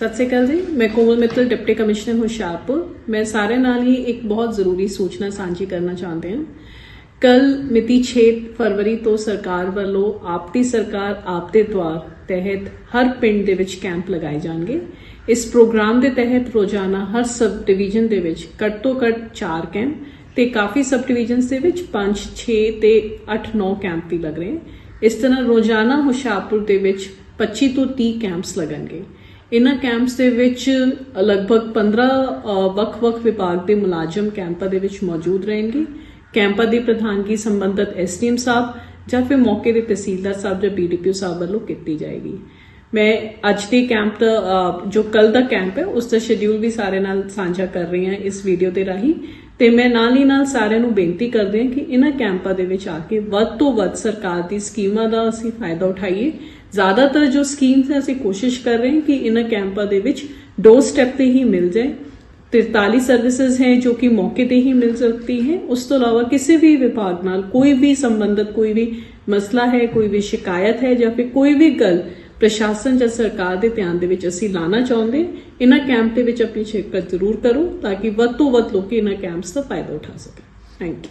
ਸਤਿ ਸ਼੍ਰੀ ਅਕਾਲ ਜੀ, ਮੈਂ ਕੋਮਲ ਮਿੱਤਲ, ਡਿਪਟੀ ਕਮਿਸ਼ਨਰ ਹੁਸ਼ਿਆਰਪੁਰ। ਮੈਂ ਸਾਰੇ ਨਾਲ ਹੀ ਇੱਕ ਬਹੁਤ ਜ਼ਰੂਰੀ ਸੂਚਨਾ ਸਾਂਝੀ ਕਰਨਾ ਚਾਹੁੰਦੇ ਹਾਂ। ਕੱਲ ਮਿਤੀ 6 ਫਰਵਰੀ ਤੋਂ ਸਰਕਾਰ ਵੱਲੋਂ ਆਪਦੀ ਸਰਕਾਰ, ਆਪਦੇ ਦੁਆਰ ਤਹਿਤ ਹਰ ਪਿੰਡ ਦੇ ਵਿੱਚ ਕੈਂਪ ਲਗਾਏ ਜਾਣਗੇ। ਇਸ ਪ੍ਰੋਗਰਾਮ ਦੇ ਤਹਿਤ ਰੋਜ਼ਾਨਾ ਹਰ ਸਬ ਡਿਵੀਜ਼ਨ ਦੇ ਵਿੱਚ ਘੱਟ ਤੋਂ ਘੱਟ 4 ਕੈਂਪ ਤੇ ਕਾਫੀ ਸਬ ਡਿਵੀਜ਼ਨਸ ਦੇ ਵਿੱਚ 5 6 ਤੇ 8 9 ਕੈਂਪ ਵੀ ਲੱਗ ਰਹੇ। ਹਨ ਇਸ ਤਰ੍ਹਾਂ ਰੋਜ਼ਾਨਾ ਹੁਸ਼ਿਆਰਪੁਰ ਦੇ ਵਿੱਚ 25 ਤੋਂ 30 ਕੈਂਪਸ ਲੱਗਣਗੇ। ਇਹਨਾਂ ਕੈਂਪਸ ਦੇ ਵਿੱਚ ਲਗਭਗ 15 ਵੱਖ-ਵੱਖ ਵਿਭਾਗ ਦੇ ਮੁਲਾਜ਼ਮ ਕੈਂਪਾਂ ਦੇ ਵਿੱਚ ਮੌਜੂਦ ਰਹਿਣਗੇ। ਕੈਂਪਾਂ ਦੀ ਪ੍ਰਧਾਨਗੀ ਸੰਬੰਧਤ ਐਸਡੀਐਮ ਸਾਹਿਬ ਜਾਂ ਫਿਰ ਮੌਕੇ ਦੇ ਤਹਿਸੀਲਦਾਰ ਸਾਹਿਬ ਜਾਂ ਬੀਡੀਪੀਓ ਸਾਹਿਬ ਵੱਲੋਂ ਕੀਤੀ ਜਾਏਗੀ। ਮੈਂ ਅੱਜ ਦੇ ਕੈਂਪ ਦਾ ਜੋ ਕੱਲ ਦਾ ਕੈਂਪ ਹੈ, ਉਸ ਦਾ ਸ਼ਡਿਊਲ ਵੀ ਸਾਰੇ ਨਾਲ ਸਾਂਝਾ ਕਰ ਰਹੀ ਹਾਂ ਇਸ ਵੀਡੀਓ ਦੇ ਰਾਹੀਂ। ਤੇ ਮੈਂ ਨਾਲ ਹੀ ਨਾਲ ਸਾਰਿਆਂ ਨੂੰ ਬੇਨਤੀ ਕਰਦੇ ਹਾਂ ਕਿ ਇਹਨਾਂ ਕੈਂਪਾਂ ਦੇ ਵਿੱਚ ਆ ਕੇ ਵੱਧ ਤੋਂ ਵੱਧ ਸਰਕਾਰ ਦੀ ਸਕੀਮਾਂ ਦਾ ਅਸੀਂ ਫਾਇਦਾ ਉਠਾਈਏ। ਜ਼ਿਆਦਾਤਰ ਜੋ ਸਕੀਮਸ ਹੈ, ਅਸੀਂ ਕੋਸ਼ਿਸ਼ ਕਰ ਰਹੇ ਹਾਂ ਕਿ ਇਹਨਾਂ ਕੈਂਪਾਂ ਦੇ ਵਿੱਚ ਡੋਰ ਸਟੈਪ ਤੇ ਹੀ ਮਿਲ ਜਾਏ। 43 ਸਰਵਿਸਿਜ਼ ਹੈ ਜੋ ਕਿ ਮੌਕੇ ਤੇ ਹੀ ਮਿਲ ਸਕਦੀ ਹੈ। ਉਸ ਤੋਂ ਇਲਾਵਾ ਕਿਸੇ ਵੀ ਵਿਭਾਗ ਨਾਲ ਕੋਈ ਵੀ ਸੰਬੰਧਿਤ ਕੋਈ ਵੀ ਮਸਲਾ ਹੈ, ਕੋਈ ਵੀ ਸ਼ਿਕਾਇਤ ਹੈ ਜਾਂ ਫਿਰ ਕੋਈ ਵੀ ਗੱਲ ਪ੍ਰਸ਼ਾਸਨ ਜਾਂ ਸਰਕਾਰ ਦੇ ਧਿਆਨ ਦੇ ਵਿੱਚ ਅਸੀਂ ਲਾਣਾ ਚਾਹੁੰਦੇ ਇਹਨਾਂ ਕੈਂਪ ਦੇ ਵਿੱਚ ਆਪਣੀ ਸ਼ਿਰਕਤ ਜ਼ਰੂਰ ਕਰੋ ਤਾਂ ਕਿ ਵੱਧ ਤੋਂ ਵੱਧ ਲੋਕ ਇਹਨਾਂ ਕੈਂਪਸ ਦਾ ਫਾਇਦਾ ਉਠਾ ਸਕਣ। Thank you